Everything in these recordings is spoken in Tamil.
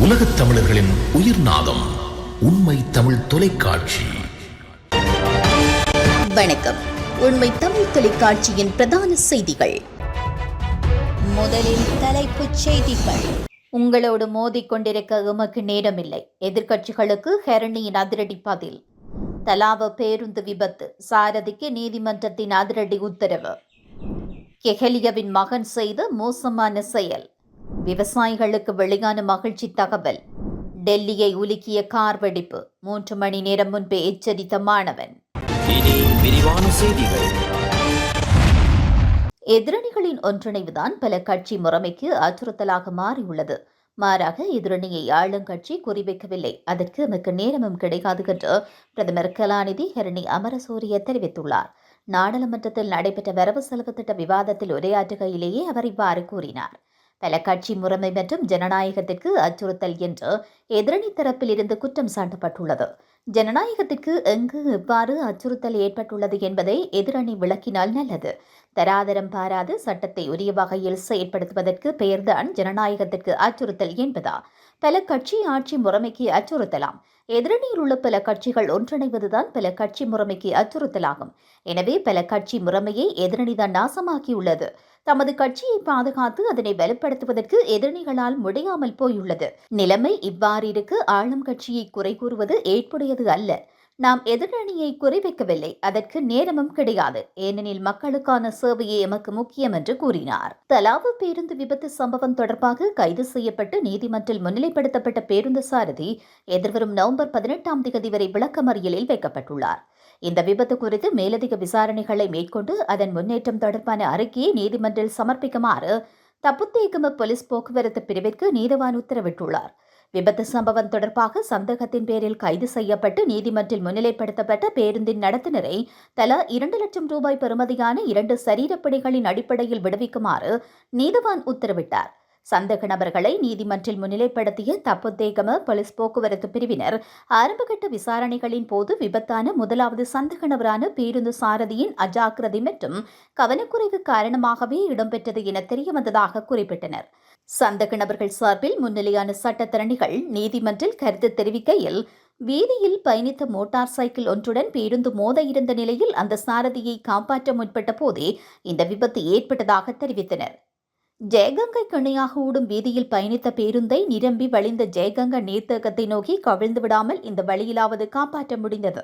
உலகத் தமிழர்களின் உயிர் நாதம் உண்மை தமிழ் தொலைக்காட்சி. வணக்கம். உண்மை தமிழ் தொலைக்காட்சியின் பிரதான செய்திகள். முதலில் தலைப்புச் செய்திகள். உங்களோடு மோதிக்கொண்டிருக்க எமக்கு நேரமில்லை. எதிர்க்கட்சிகளுக்கு ஹெரணியின் அதிரடி பதில். தலாவ பேருந்து விபத்து. சாரதிக்கு நீதிமன்றத்தின் அதிரடி உத்தரவு. கெஹலியவின் மகன் செய்த மோசமான செயல். விவசாயிகளுக்கு வெளியான மகிழ்ச்சி தகவல். டெல்லியை உலுக்கிய கார் வெடிப்பு. மூன்று மணி நேரம் முன்பே எச்சரித்த மாணவன். எதிரணிகளின் ஒன்றிணைவுதான் பல கட்சி முறைமைக்கு அச்சுறுத்தலாக மாறியுள்ளது. மாறாக எதிரணியை ஆளுங்கட்சி குறிவைக்கவில்லை. அதற்கு எமக்கு நேரமும் கிடைக்காது என்று பிரதமர் கலாநிதி ஹரணி அமரசூரிய தெரிவித்துள்ளார். நாடாளுமன்றத்தில் நடைபெற்ற வரவு செலவு திட்ட விவாதத்தில் உரையாற்றுகையிலேயே அவர் இவ்வாறு கூறினார். பல கட்சி முறைமை மற்றும் ஜனநாயகத்திற்கு அச்சுறுத்தல் என்று எதிரணி தரப்பில் இருந்து குற்றம் சாட்டப்பட்டுள்ளது. ஜனநாயகத்திற்கு எங்கு எவ்வாறு அச்சுறுத்தல் ஏற்பட்டுள்ளது என்பதை எதிரணி விளக்கினால் நல்லது. தராதரம் பாராது சட்டத்தை உரிய வகையில் செயற்படுத்துவதற்கு பெயர்தான் ஜனநாயகத்திற்கு அச்சுறுத்தல் என்பதா? பல கட்சி ஆட்சி முறைமைக்கு அச்சுறுத்தலாம். எதிரணியில் உள்ள பல கட்சிகள் ஒன்றிணைவதுதான் பல கட்சி முறைமைக்கு அச்சுறுத்தலாகும். எனவே பல கட்சி முறைமையை எதிரணிதான் நாசமாக்கியுள்ளது. தமது கட்சியை பாதுகாத்து அதனை வலுப்படுத்துவதற்கு எதிரணிகளால் முடியாமல் போயுள்ளது. நிலைமை இவ்வாறிருக்கு ஆளும் கட்சியை குறை கூறுவது ஏற்புடையது அல்ல. நாம் எதிரணியை குறிவைக்கவில்லை. அதற்கு நேரமும் கிடையாது. ஏனெனில் மக்களுக்கான சேவையே எமக்கு முக்கியம் என்று கூறினார். தலாவு பேருந்து விபத்து சம்பவம் தொடர்பாக கைது செய்யப்பட்டு நீதிமன்றில் முன்னிலைப்படுத்தப்பட்ட பேருந்து சாரதி எதிர்வரும் நவம்பர் பதினெட்டாம் தேதி வரை விளக்கமறியலில் வைக்கப்பட்டுள்ளார். இந்த விபத்து குறித்து மேலதிக விசாரணைகளை மேற்கொண்டு அதன் முன்னேற்றம் தொடர்பான அறிக்கையை நீதிமன்றில் சமர்ப்பிக்குமாறு தப்புத்தேகம போலீஸ் போக்குவரத்து பிரிவிற்கு நீதவான் உத்தரவிட்டுள்ளார். விபத்து சம்பவம் தொடர்பாக சந்தேகத்தின் பேரில் கைது செய்யப்பட்டு நீதிமன்றில் முன்னிலைப்படுத்தப்பட்ட பேருந்தின் நடத்துனரை தலா இரண்டு லட்சம் ரூபாய் பெறுமதியான இரண்டு சரீரப்பணிகளின் அடிப்படையில் விடுவிக்குமாறு நீதவான் உத்தரவிட்டார். சந்தேக நபர்களை நீதிமன்றில் முன்னிலைப்படுத்திய தப்புத்தேகம போலீஸ் போக்குவரத்து பிரிவினர் ஆரம்பகட்ட விசாரணைகளின் போது விபத்தான முதலாவது சந்தேக நபரான பேருந்து சாரதியின் அஜாக்கிரதை மற்றும் கவனக்குறைவு காரணமாகவே இடம்பெற்றது என தெரியவந்ததாக குறிப்பிட்டனர். சந்தேக நபர்கள் சார்பில் முன்னிலையான சட்டத்தரணிகள் நீதிமன்றில் கருத்து தெரிவிக்கையில் வீதியில் பயணித்த மோட்டார் சைக்கிள் ஒன்றுடன் பேருந்து மோத இருந்த நிலையில் அந்த சாரதியை காப்பாற்ற முற்பட்ட போதே இந்த விபத்து ஏற்பட்டதாக தெரிவித்தனர். ஜெயகங்கை கண்ணையாக ஓடும் வீதியில் பயணித்த பேருந்தை நிரம்பி வழிந்த ஜெயகங்க நீர்த்தேக்கத்தை நோக்கி கவிழ்ந்து விடாமல் இந்த வழியிலாவது காப்பாற்ற முடிந்தது.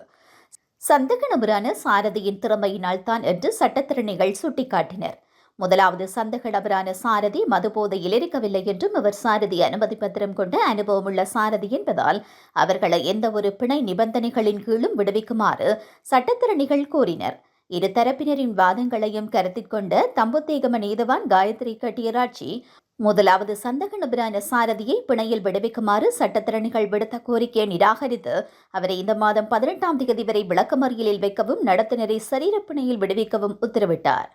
சந்தக நபரான சாரதியின் திறமையினால் தான் என்று சட்டத்திறனிகள் சுட்டிக்காட்டினர். முதலாவது சந்தக நபரான சாரதி மதுபோதையில் இருக்கவில்லை என்றும் அவர் சாரதி அனுமதி பத்திரம் கொண்ட அனுபவமுள்ள சாரதி என்பதால் அவர்களை எந்தவொரு பிணை நிபந்தனைகளின் கீழும் விடுவிக்குமாறு சட்டத்திறனிகள் கோரினர். இரு தரப்பினரின் வாதங்களையும் கருத்தில் கொண்ட தம்புத்தேகம நீதவான் காயத்ரி கட்டியராட்சி முதலாவது சந்தக நபரான சாரதியை பிணையில் விடுவிக்குமாறு சட்டத்திறனிகள் விடுத்த கோரிக்கையை நிராகரித்து அவரை இந்த மாதம் பதினெட்டாம் தேதி வரை விளக்கமறியலில் வைக்கவும் நடத்துனரை சரீரப்பிணையில் விடுவிக்கவும் உத்தரவிட்டார்.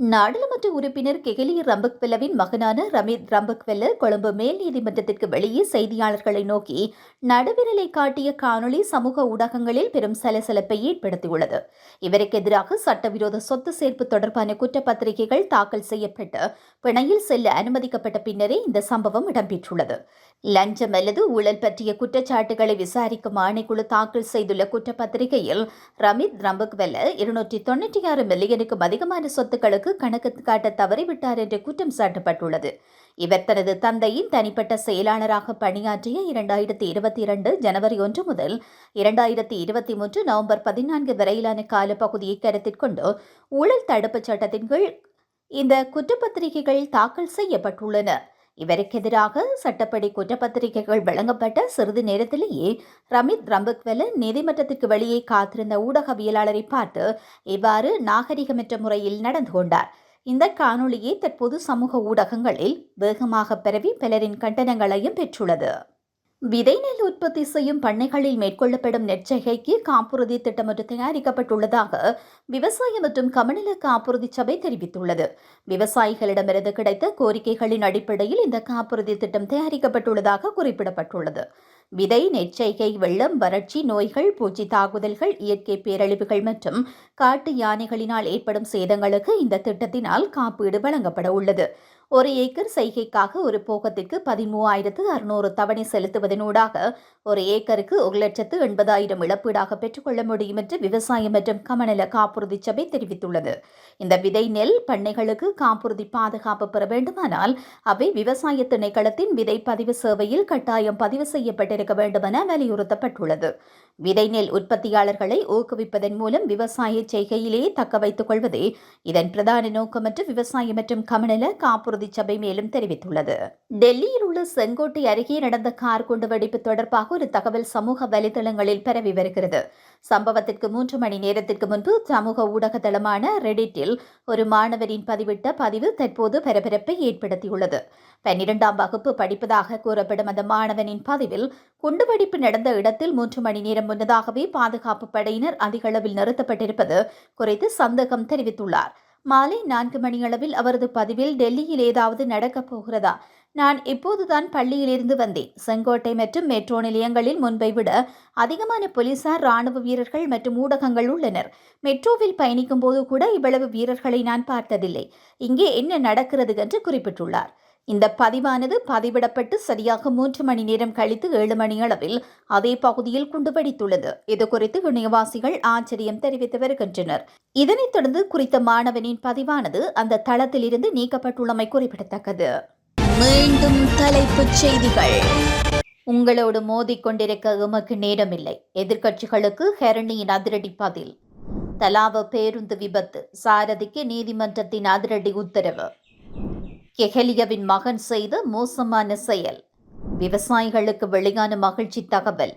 நாடாளுமன்ற உறுப்பினர் கெகிலி ரம்பக்வெல்லவின் மகனான ரமித் ரம்பக்வெல்ல கொழும்பு மேல் நீதிமன்றத்திற்கு வெளியே செய்தியாளர்களை நோக்கி நடுவிரலை காட்டிய காணொளி சமூக ஊடகங்களில் பெரும் சலசலப்பை ஏற்படுத்தியுள்ளது. இவருக்கு எதிராக சட்டவிரோத சொத்து சேர்ப்பு தொடர்பான குற்றப்பத்திரிகைகள் தாக்கல் செய்யப்பட்டு பிணையில் செல்ல அனுமதிக்கப்பட்ட பின்னரே இந்த சம்பவம் இடம்பெற்றுள்ளது. லஞ்சம் அல்லது ஊழல் பற்றிய குற்றச்சாட்டுகளை விசாரிக்கும் ஆணைக்குழு தாக்கல் செய்துள்ள குற்றப்பத்திரிகையில் ரமித் ரம்பக்வெல்ல இருநூற்றி தொன்னூற்றி ஆறு மில்லியனுக்கும் அதிகமான சொத்துக்களுக்கு கணக்கு காட்ட தவறிவிட்டார் என்று குற்றம் சாட்டப்பட்டுள்ளது. இவர் தனது தந்தையின் தனிப்பட்ட செயலாளராக பணியாற்றிய இரண்டாயிரத்தி இருபத்தி இரண்டு ஜனவரி ஒன்று முதல் இரண்டாயிரத்தி இருபத்தி மூன்று நவம்பர் பதினான்கு வரையிலான காலப்பகுதியை கருத்தில் கொண்டு ஊழல் தடுப்புச் சட்டத்தின் கீழ் இந்த குற்றப்பத்திரிகைகள் தாக்கல் செய்யப்பட்டுள்ளன. இவருக்கு எதிராக சட்டப்படி குற்றப்பத்திரிகைகள் வழங்கப்பட்ட சிறிது நேரத்திலேயே ரமித் ரம்பக்வெல நீதிமன்றத்திற்கு வெளியே காத்திருந்த ஊடகவியலாளரை பார்த்து இவ்வாறு நாகரிகமற்ற முறையில் நடந்து கொண்டார். இந்த காணொளியை தற்போது சமூக ஊடகங்களில் வேகமாக பரவி பலரின் கண்டனங்களையும் பெற்றுள்ளது. விதை நெல் உற்பத்தி செய்யும் பண்ணைகளில் மேற்கொள்ளப்படும் நெற்செய்கைக்கு காப்புறுதி திட்டம் ஒன்று தயாரிக்கப்பட்டுள்ளதாக விவசாய மற்றும் கமநல காப்புறுதி சபை தெரிவித்துள்ளது. விவசாயிகளிடமிருந்து கிடைத்த கோரிக்கைகளின் அடிப்படையில் இந்த காப்புறுதி திட்டம் தயாரிக்கப்பட்டுள்ளதாக குறிப்பிடப்பட்டுள்ளது. விதை நெற்செய்கை வெள்ளம் வறட்சி நோய்கள் பூச்சி தாக்குதல்கள் இயற்கை பேரழிவுகள் மற்றும் காட்டு யானைகளினால் ஏற்படும் சேதங்களுக்கு இந்த திட்டத்தினால் காப்பீடு வழங்கப்பட உள்ளது. ஒரு ஏக்கர் செய்கைக்காக ஒரு போகத்திற்கு பதிமூவாயிரத்து அறுநூறு தவணை செலுத்துவதனூடாக ஒரு ஏக்கருக்கு ஒரு லட்சத்து எண்பதாயிரம் இழப்பீடாக பெற்றுக்கொள்ள முடியும் என்று விவசாயம் மற்றும் கமநல காப்புறுதி சபை தெரிவித்துள்ளது. இந்த விதை நெல் பண்ணைகளுக்கு காப்புறுதி பாதுகாப்பு பெற வேண்டுமானால் அவை விவசாய திணைக்களத்தின் விதை பதிவு சேவையில் கட்டாயம் பதிவு செய்யப்பட்டிருக்க வேண்டும் என வலியுறுத்தப்பட்டுள்ளது. விதை நெல் உற்பத்தியாளர்களை ஊக்குவிப்பதன் மூலம் விவசாய செய்கையிலேயே தக்க வைத்துக் கொள்வதே இதன் பிரதான நோக்கம் என்று விவசாய மற்றும் கமநல காப்புறுதி சபை மேலும் தெரிவித்துள்ளது. டெல்லியில் உள்ள செங்கோட்டை அருகே நடந்த கார் குண்டு வெடிப்பு தொடர்பாக ஒரு தகவல் சமூக வலைதளங்களில் பரவி வருகிறது. சம்பவத்திற்கு மூன்று மணி நேரத்திற்கு முன்பு சமூக ஊடக தளமான ரெடிட்டில் ஒரு மாணவரின் பதிவிட்ட பதிவு தற்போது பரபரப்பை ஏற்படுத்தியுள்ளது. பன்னிரெண்டாம் வகுப்பு படிப்பதாக கூறப்படும் அந்த மாணவனின் பதிவில் குண்டுவெடிப்பு நடந்த இடத்தில் மூன்று மணி நேரம் முன்னதாகவே பாதுகாப்பு படையினர் அதிக அளவில் நிறுத்தப்பட்டிருப்பது குறித்து சந்தேகம் தெரிவித்துள்ளார். மாலை நான்கு மணியளவில் அவரது பதிவில் டெல்லியில் ஏதாவது நடக்கப் போகிறதா? நான் இப்போதுதான் பள்ளியிலிருந்து வந்தேன். செங்கோட்டை மற்றும் மெட்ரோ நிலையங்களில் முன்பை விட அதிகமான போலீசார் ராணுவ வீரர்கள் மற்றும் ஊடகங்கள் உள்ளனர். மெட்ரோவில் பயணிக்கும் போது கூட இவ்வளவு வீரர்களை நான் பார்த்ததில்லை. இங்கே என்ன நடக்கிறது என்று குறிப்பிட்டுள்ளார். இந்த பதிவானது பதிவிடப்பட்டு சரியாக மூன்று மணி நேரம் கழித்து ஏழு மணி அளவில் அதே பகுதியில் குண்டுவெடித்துள்ளது. இது குறித்து இணையவாசிகள் ஆச்சரியம் தெரிவித்து வருகின்றனர். இதனைத் தொடர்ந்து குறித்த மாணவனின் பதிவானது அந்த தளத்திலிருந்து நீக்கப்பட்டுள்ளமை குறிப்பிடத்தக்கது. மீண்டும் தலைப்புச் செய்திகள். உங்களோடு மோதிக்கொண்டிருக்க எமக்கு நேரமில்லை. எதிர்க்கட்சிகளுக்கு ஹெரணியின் அதிரடி பதில். தலாவ பேருந்து விபத்து. சாரதிக்கு நீதிமன்றத்தின் அதிரடி உத்தரவு. கெஹலியவின் மகன் செய்த மோசமான செயல். விவசாயிகளுக்கு வெளியான மகிழ்ச்சி தகவல்.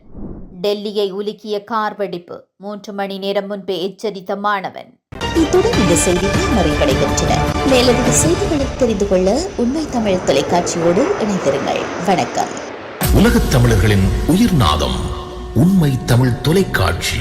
டெல்லியை உலுக்கிய கார் வெடிப்பு. மூன்று மணி நேரம் முன்பே எச்சரித்த மாணவன். இத்துடன் இந்த செய்திகள் நிறைவடைகின்றன. மேலதிக செய்திகளை தெரிந்து கொள்ள உண்மை தமிழ் தொலைக்காட்சியோடு இணைந்திருங்கள். வணக்கம். உலகத் தமிழர்களின் உயிர்நாதம் உண்மை தமிழ் தொலைக்காட்சி.